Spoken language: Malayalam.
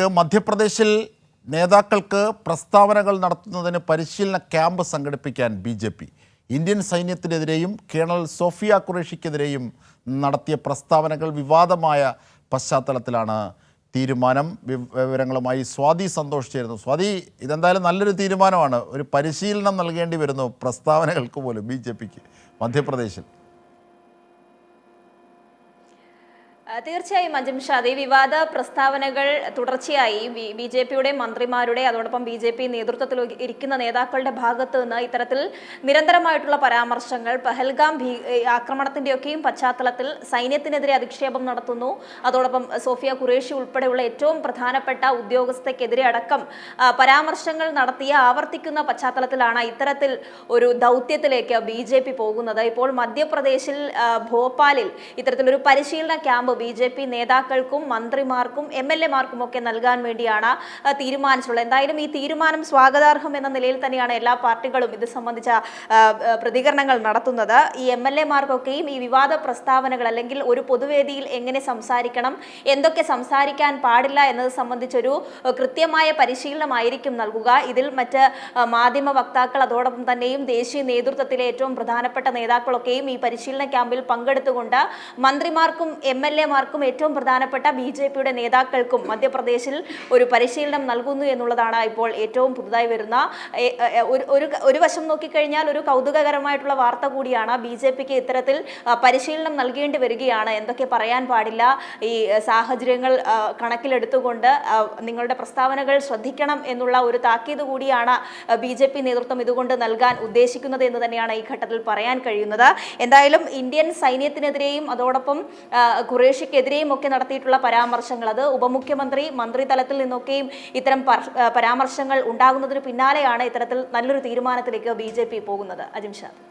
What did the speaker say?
മധ്യപ്രദേശിൽ നേതാക്കൾക്ക് പ്രസ്താവനകൾ നടത്തുന്നതിന് പരിശീലന ക്യാമ്പ് സംഘടിപ്പിക്കാൻ ബി ജെ പി. ഇന്ത്യൻ സൈന്യത്തിനെതിരെയും കേണൽ സോഫിയ ഖുറേഷിക്കെതിരെയും നടത്തിയ പ്രസ്താവനകൾ വിവാദമായ പശ്ചാത്തലത്തിലാണ് തീരുമാനം. വിവരങ്ങളുമായി സ്വാതി സന്തോഷ് ചേരുന്നു. സ്വാതി ഇതെന്തായാലും നല്ലൊരു തീരുമാനമാണ്. ഒരു പരിശീലനം നൽകേണ്ടി വരുന്നു പ്രസ്താവനകൾക്ക് പോലും ബി മധ്യപ്രദേശിൽ. തീർച്ചയായും അജിം ഷാദി വിവാദ പ്രസ്താവനകൾ തുടർച്ചയായി ബി ജെ പിയുടെ മന്ത്രിമാരുടെ അതോടൊപ്പം ബി ജെ പി നേതൃത്വത്തിൽ ഇരിക്കുന്ന നേതാക്കളുടെ ഭാഗത്ത് നിന്ന് ഇത്തരത്തിൽ നിരന്തരമായിട്ടുള്ള പരാമർശങ്ങൾ പഹൽഗാം ഭീ ആക്രമണത്തിന്റെയൊക്കെയും പശ്ചാത്തലത്തിൽ സൈന്യത്തിനെതിരെ അധിക്ഷേപം നടത്തുന്നു. അതോടൊപ്പം സോഫിയ ഖുറേഷി ഉൾപ്പെടെയുള്ള ഏറ്റവും പ്രധാനപ്പെട്ട ഉദ്യോഗസ്ഥക്കെതിരെ അടക്കം പരാമർശങ്ങൾ നടത്തിയ ആവർത്തിക്കുന്ന പശ്ചാത്തലത്തിലാണ് ഇത്തരത്തിൽ ഒരു ദൗത്യത്തിലേക്ക് ബി പോകുന്നത്. ഇപ്പോൾ മധ്യപ്രദേശിൽ ഭോപ്പാലിൽ ഇത്തരത്തിലൊരു പരിശീലന ക്യാമ്പ് ബി ജെ പി നേതാക്കൾക്കും മന്ത്രിമാർക്കും എം എൽ എമാർക്കും ഒക്കെ നൽകാൻ വേണ്ടിയാണ് തീരുമാനിച്ചുള്ളത് എന്തായാലും ഈ തീരുമാനം സ്വാഗതാർഹം എന്ന നിലയിൽ തന്നെയാണ് എല്ലാ പാർട്ടികളും ഇത് സംബന്ധിച്ച പ്രതികരണങ്ങൾ നടത്തുന്നത്. ഈ എം എൽ എമാർക്കൊക്കെയും ഈ വിവാദ പ്രസ്താവനകൾ അല്ലെങ്കിൽ ഒരു പൊതുവേദിയിൽ എങ്ങനെ സംസാരിക്കണം എന്തൊക്കെ സംസാരിക്കാൻ പാടില്ല എന്നത് സംബന്ധിച്ചൊരു കൃത്യമായ പരിശീലനമായിരിക്കും നൽകുക. ഇതിൽ മറ്റ് മാധ്യമ വക്താക്കൾ അതോടൊപ്പം തന്നെയും ദേശീയ നേതൃത്വത്തിലെ ഏറ്റവും പ്രധാനപ്പെട്ട നേതാക്കളൊക്കെയും ഈ പരിശീലന ക്യാമ്പിൽ പങ്കെടുത്തുകൊണ്ട് മന്ത്രിമാർക്കും എം എൽ എമാർക്കും ഏറ്റവും പ്രധാനപ്പെട്ട ബി ജെ പിയുടെ നേതാക്കൾക്കും മധ്യപ്രദേശിൽ ഒരു പരിശീലനം നൽകുന്നു എന്നുള്ളതാണ് ഇപ്പോൾ ഏറ്റവും പുതുതായി വരുന്ന ഒരു ഒരു വശം നോക്കിക്കഴിഞ്ഞാൽ ഒരു കൗതുകകരമായിട്ടുള്ള വാർത്ത കൂടിയാണ് ബി ജെ പിക്ക് ഇത്തരത്തിൽ പരിശീലനം നൽകേണ്ടി വരികയാണ്. എന്തൊക്കെ പറയാൻ പാടില്ല? ഈ സാഹചര്യങ്ങൾ കണക്കിലെടുത്തുകൊണ്ട് നിങ്ങളുടെ പ്രസ്താവനകൾ ശ്രദ്ധിക്കണം എന്നുള്ള ഒരു താക്കീത് കൂടിയാണ് ബി ജെ പി നേതൃത്വം ഇതുകൊണ്ട് നൽകാൻ ഉദ്ദേശിക്കുന്നത് എന്ന് തന്നെയാണ് ഈ ഘട്ടത്തിൽ പറയാൻ കഴിയുന്നത്. എന്തായാലും ഇന്ത്യൻ സൈന്യത്തിനെതിരെയും അതോടൊപ്പം ആ, ഖുറേഷിക്കെതിരെയും ഒക്കെ നടത്തിയിട്ടുള്ള പരാമർശങ്ങൾ. അത് ഉപമുഖ്യമന്ത്രി മന്ത്രിതലത്തിൽ നിന്നൊക്കെയും ഇത്തരം പരാമർശങ്ങൾ ഉണ്ടാകുന്നതിന് പിന്നാലെയാണ് ഇത്തരത്തിൽ നല്ലൊരു തീരുമാനത്തിലേക്ക് ബി പോകുന്നത്. അജിംഷാദ്